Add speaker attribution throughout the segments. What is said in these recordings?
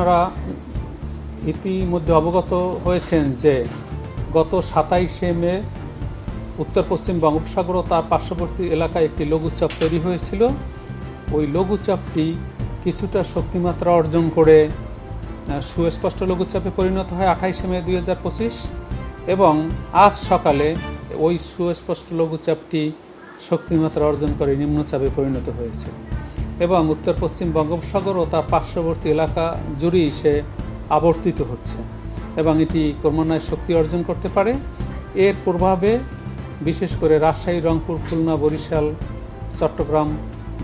Speaker 1: আপনারা ইতিমধ্যে অবগত হয়েছেন যে গত সাতাইশে মে উত্তর পশ্চিম বঙ্গোপসাগর ও তার পার্শ্ববর্তী এলাকায় একটি লঘুচাপ তৈরি হয়েছিল। ওই লঘুচাপটি কিছুটা শক্তিমাত্রা অর্জন করে সুস্পষ্ট লঘুচাপে পরিণত হয় আঠাইশে মে দুই হাজার পঁচিশ এবং আজ সকালে ওই সুস্পষ্ট লঘুচাপটি শক্তিমাত্রা অর্জন করে নিম্নচাপে পরিণত হয়েছে। এবং উত্তর পশ্চিম বঙ্গোপসাগর ও তার পার্শ্ববর্তী এলাকা জুড়েই সে আবর্তিত হচ্ছে এবং এটি ক্রমান্বয়ে শক্তি অর্জন করতে পারে। এর প্রভাবে, বিশেষ করে রাজশাহী, রংপুর, খুলনা, বরিশাল, চট্টগ্রাম,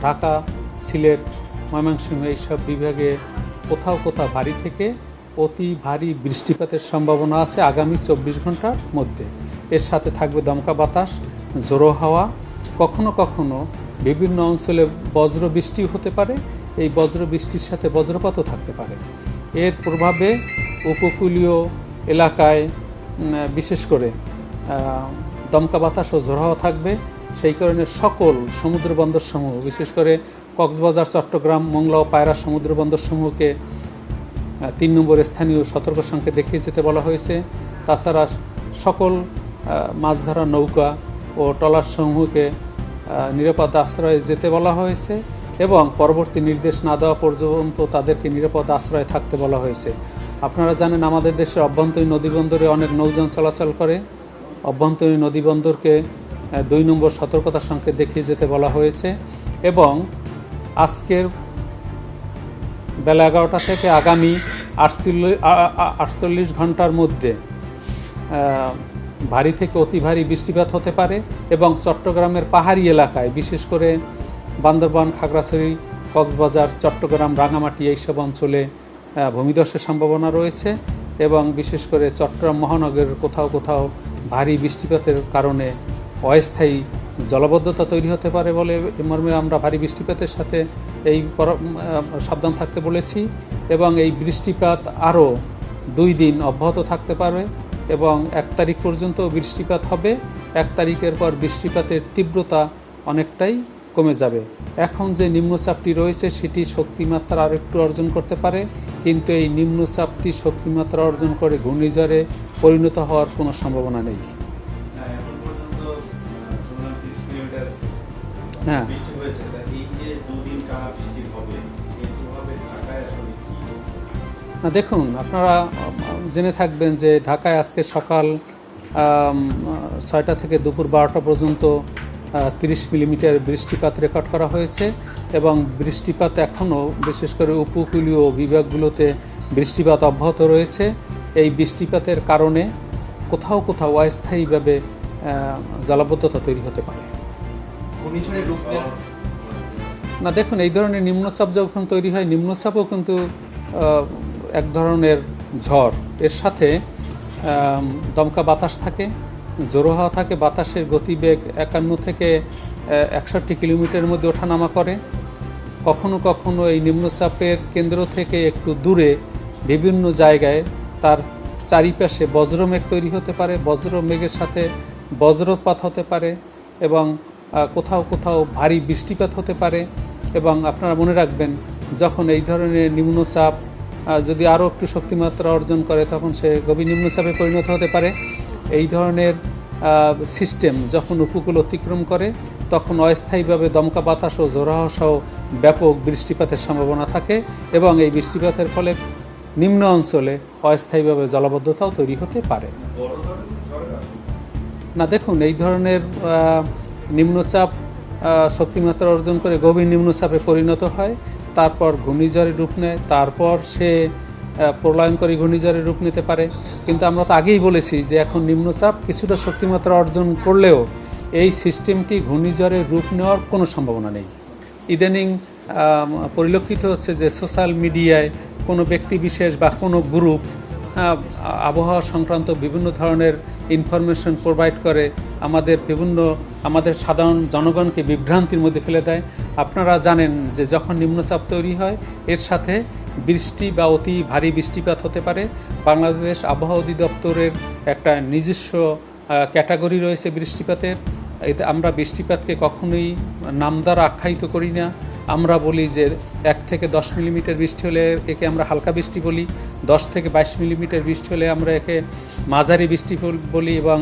Speaker 1: ঢাকা, সিলেট, ময়মনসিংহ এইসব বিভাগে কোথাও কোথাও ভারী থেকে অতি ভারী বৃষ্টিপাতের সম্ভাবনা আছে আগামী চব্বিশ ঘণ্টার মধ্যে। এর সাথে থাকবে দমকা বাতাস জোরো হাওয়া। কখনো কখনো বিভিন্ন অঞ্চলে বজ্র বৃষ্টিও হতে পারে এই বজ্র বৃষ্টির সাথে বজ্রপাতও থাকতে পারে। এর প্রভাবে উপকূলীয় এলাকায় বিশেষ করে দমকা বাতাস ও ঝোড়ো হাওয়া থাকবে। সেই কারণে সকল সমুদ্র বন্দরসমূহ বিশেষ করে কক্সবাজার চট্টগ্রাম মংলা ও পায়রা সমুদ্র বন্দরসমূহকে তিন নম্বর স্থানীয় সতর্ক সংকেত দেখিয়ে যেতে বলা হয়েছে। তাছাড়া সকল মাছ ধরা নৌকা ও ট্রলার সমূহকে আহ, নিরাপদ আশ্রয়ে যেতে বলা হয়েছে এবং পরবর্তী নির্দেশ না দেওয়া পর্যন্ত তাদেরকে নিরাপদ আশ্রয়ে থাকতে বলা হয়েছে। আপনারা জানেন, আমাদের দেশের অভ্যন্তরীণ নদীবন্দরে অনেক নৌযান চলাচল করে। অভ্যন্তরীণ নদীবন্দরকে দুই নম্বর সতর্কতা সঙ্গে দেখিয়ে যেতে বলা হয়েছে এবং আজকের বেলা এগারোটা থেকে আগামী আটচল্লিশ আটচল্লিশ ঘণ্টার মধ্যে ভারী থেকে অতি ভারী বৃষ্টিপাত হতে পারে এবং চট্টগ্রামের পাহাড়ি এলাকায়, বিশেষ করে বান্দরবান, খাগড়াছড়ি, কক্সবাজার, চট্টগ্রাম, রাঙামাটি এইসব অঞ্চলে ভূমিধসের সম্ভাবনা রয়েছে এবং বিশেষ করে চট্টগ্রাম মহানগরের কোথাও কোথাও ভারী বৃষ্টিপাতের কারণে অস্থায়ী জলবদ্ধতা তৈরি হতে পারে বলে মর্মে আমরা ভারী বৃষ্টিপাতের সাথে এই সাবধান থাকতে বলেছি এবং এই বৃষ্টিপাত আরও দুই দিন অব্যাহত থাকতে পারে এবং এক তারিখ পর্যন্ত বৃষ্টিপাত হবে। এক তারিখের পর বৃষ্টিপাতের তীব্রতা অনেকটাই কমে যাবে। এখন যে নিম্নচাপটি রয়েছে সেটি শক্তিমাত্রা আর একটু অর্জন করতে পারে। কিন্তু এই নিম্নচাপটি শক্তিমাত্রা অর্জন করে ঘূর্ণিঝড়ে পরিণত হওয়ার কোনো সম্ভাবনা নেই।
Speaker 2: হ্যাঁ, এখন পর্যন্ত আহ, শুনলাম 30 মিলিমিটার
Speaker 1: হ্যাঁ দেখুন আপনারা জেনে থাকবেন যে ঢাকায় আজকে সকাল ছয়টা থেকে দুপুর বারোটা পর্যন্ত তিরিশ মিলিমিটার বৃষ্টিপাত রেকর্ড করা হয়েছে এবং বৃষ্টিপাত এখনও বিশেষ করে উপকূলীয় বিভাগগুলোতে বৃষ্টিপাত অব্যাহত রয়েছে। এই বৃষ্টিপাতের কারণে কোথাও কোথাও অস্থায়ীভাবে জলাবদ্ধতা তৈরি হতে পারে। না দেখুন এই ধরনের নিম্নচাপ যখন তৈরি হয় নিম্নচাপও কিন্তু এক ধরনের ঝড়। এর সাথে দমকা বাতাস থাকে জোরো হাওয়া থাকে, বাতাসের গতিবেগ একান্ন থেকে একষট্টি কিলোমিটারের মধ্যে ওঠানামা করে। কখনো কখনো এই নিম্নচাপের কেন্দ্র থেকে একটু দূরে বিভিন্ন জায়গায় তার চারিপাশে বজ্রমেঘ তৈরি হতে পারে, বজ্রমেঘের সাথে বজ্রপাত হতে পারে এবং কোথাও কোথাও ভারী বৃষ্টিপাত হতে পারে। এবং আপনারা মনে রাখবেন, যখন এই ধরনের নিম্নচাপ যদি আরও একটু শক্তিমাত্রা অর্জন করে, তখন সে গভীর নিম্নচাপে পরিণত হতে পারে এই ধরনের সিস্টেম যখন উপকূল অতিক্রম করে, তখন অস্থায়ীভাবে দমকা বাতাস ও জোরাহ সহ ব্যাপক বৃষ্টিপাতের সম্ভাবনা থাকে এবং এই বৃষ্টিপাতের ফলে নিম্ন অঞ্চলে অস্থায়ীভাবে জলাবদ্ধতাও তৈরি হতে পারে। না, দেখুন, এই ধরনের নিম্নচাপ শক্তিমাত্রা অর্জন করে গভীর নিম্নচাপে পরিণত হয় তারপর ঘূর্ণিঝড়ে রূপ নেয়, তারপর সে প্রলয়ঙ্করী ঘূর্ণিঝড়ে রূপ নিতে পারে। কিন্তু আমরা তো আগেই বলেছি যে এখন নিম্নচাপ কিছুটা শক্তিমাত্রা অর্জন করলেও এই সিস্টেমটি ঘূর্ণিঝড়ে রূপ নেওয়ার কোনো সম্ভাবনা নেই। ইদানিং পরিলক্ষিত হচ্ছে যে সোশ্যাল মিডিয়ায় কোনো ব্যক্তি বিশেষ বা কোনো গ্রুপ আবহাওয়া সংক্রান্ত বিভিন্ন ধরনের ইনফরমেশন প্রোভাইড করে, আমাদের বিভিন্ন, আমাদের সাধারণ জনগণকে বিভ্রান্তির মধ্যে ফেলে দেয়। আপনারা জানেন যে যখন নিম্নচাপ তৈরি হয়, এর সাথে বৃষ্টি বা অতি ভারী বৃষ্টিপাত হতে পারে। বাংলাদেশ আবহাওয়া অধিদপ্তরের একটা নিজস্ব ক্যাটাগরি রয়েছে বৃষ্টিপাতের। এতে আমরা বৃষ্টিপাতকে কখনোই নাম দ্বারা আখ্যায়িত করি না। আমরা বলি যে এক থেকে দশ মিলিমিটার বৃষ্টি হলে একে আমরা হালকা বৃষ্টি বলি, দশ থেকে বাইশ মিলিমিটার বৃষ্টি হলে আমরা একে মাঝারি বৃষ্টি বলি এবং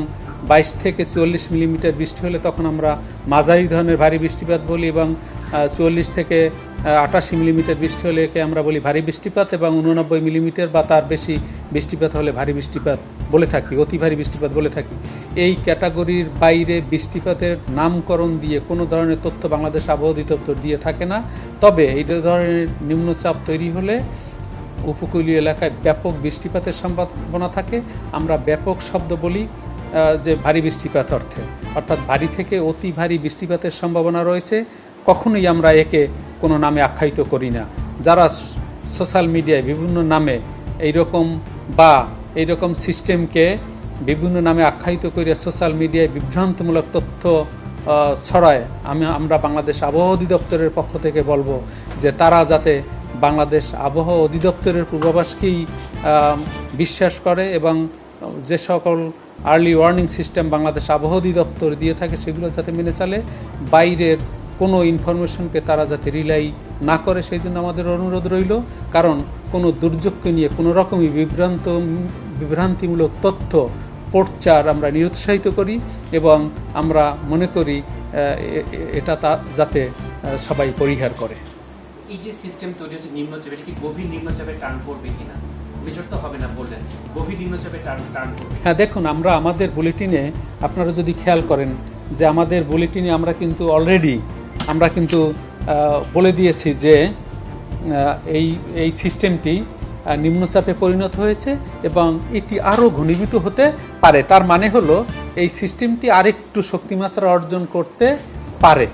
Speaker 1: বাইশ থেকে চুয়াল্লিশ মিলিমিটার বৃষ্টি হলে তখন আমরা মাঝারি ধরনের ভারী বৃষ্টিপাত বলি এবং চুয়াল্লিশ থেকে আটাশি মিলিমিটার বৃষ্টি হলে একে আমরা বলি ভারী বৃষ্টিপাত এবং উননব্বই মিলিমিটার বা তার বেশি বৃষ্টিপাত হলে ভারী বৃষ্টিপাত বলে থাকি, অতি ভারী বৃষ্টিপাত বলে থাকি। এই ক্যাটাগরির বাইরে বৃষ্টিপাতের নামকরণ দিয়ে কোনো ধরনের তথ্য বাংলাদেশ আবহাওয়া অধিদপ্তর দিয়ে থাকে না। তবে এই ধরনের নিম্নচাপ তৈরি হলে উপকূলীয় এলাকায় ব্যাপক বৃষ্টিপাতের সম্ভাবনা থাকে। আমরা ব্যাপক শব্দ বলি যে ভারী বৃষ্টিপাত অর্থে। অর্থাৎ ভারী থেকে অতি ভারী বৃষ্টিপাতের সম্ভাবনা রয়েছে। কখনোই আমরা একে কোনো নামে আখ্যায়িত করি না। যারা সোশ্যাল মিডিয়ায় বিভিন্ন নামে এইরকম বা এইরকম সিস্টেমকে বিভিন্ন নামে আখ্যায়িত করে সোশ্যাল মিডিয়ায় বিভ্রান্তমূলক তথ্য ছড়ায়, আমি, আমরা বাংলাদেশ আবহাওয়া অধিদপ্তরের পক্ষ থেকে বলব যে তারা যাতে বাংলাদেশ আবহাওয়া অধিদপ্তরের পূর্বাভাসকেই বিশ্বাস করে এবং যে সকল আর্লি ওয়ার্নিং সিস্টেম বাংলাদেশ আবহাওয়া অধিদপ্তর দিয়ে থাকে সেগুলো যাতে মেনে চলে, বাইরের কোনো ইনফরমেশনকে তারা যাতে রিলাই না করে সেই জন্য আমাদের অনুরোধ রইল। কারণ কোনো দুর্যোগকে নিয়ে কোনো রকমই বিভ্রান্ত বিভ্রান্তিমূলক তথ্য প্রচার আমরা নিরুৎসাহিত করি এবং আমরা মনে করি এটা তা যাতে সবাই পরিহার করে।
Speaker 3: এই যে সিস্টেম তৈরি হচ্ছে নিম্নচাপ এটা কি গভীর নিম্নচাপে টার্ন করবে কিনা? তো হবে না বললেন। গভীর নিম্নচাপে টার্ন টার্ন করবে।
Speaker 1: হ্যাঁ দেখুন আমরা আমাদের বুলেটিনে আপনারা যদি খেয়াল করেন যে আমাদের বুলেটিনে আমরা কিন্তু অলরেডি আমরা কিন্তু বলে দিয়েছি যে এই এই সিস্টেমটি নিম্নচাপে পরিণত হয়েছে এবং এটি আরও ঘনীভূত হতে পারে। তার মানে হলো, এই সিস্টেমটি আরেকটু শক্তিমাত্রা অর্জন করতে পারে।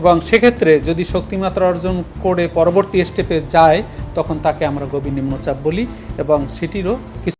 Speaker 1: এবং সেক্ষেত্রে যদি শক্তিমাত্রা অর্জন করে পরবর্তী স্টেপে যায়, তখন তাকে আমরা গভীর নিম্নচাপ বলি এবং সেটিরও কিছু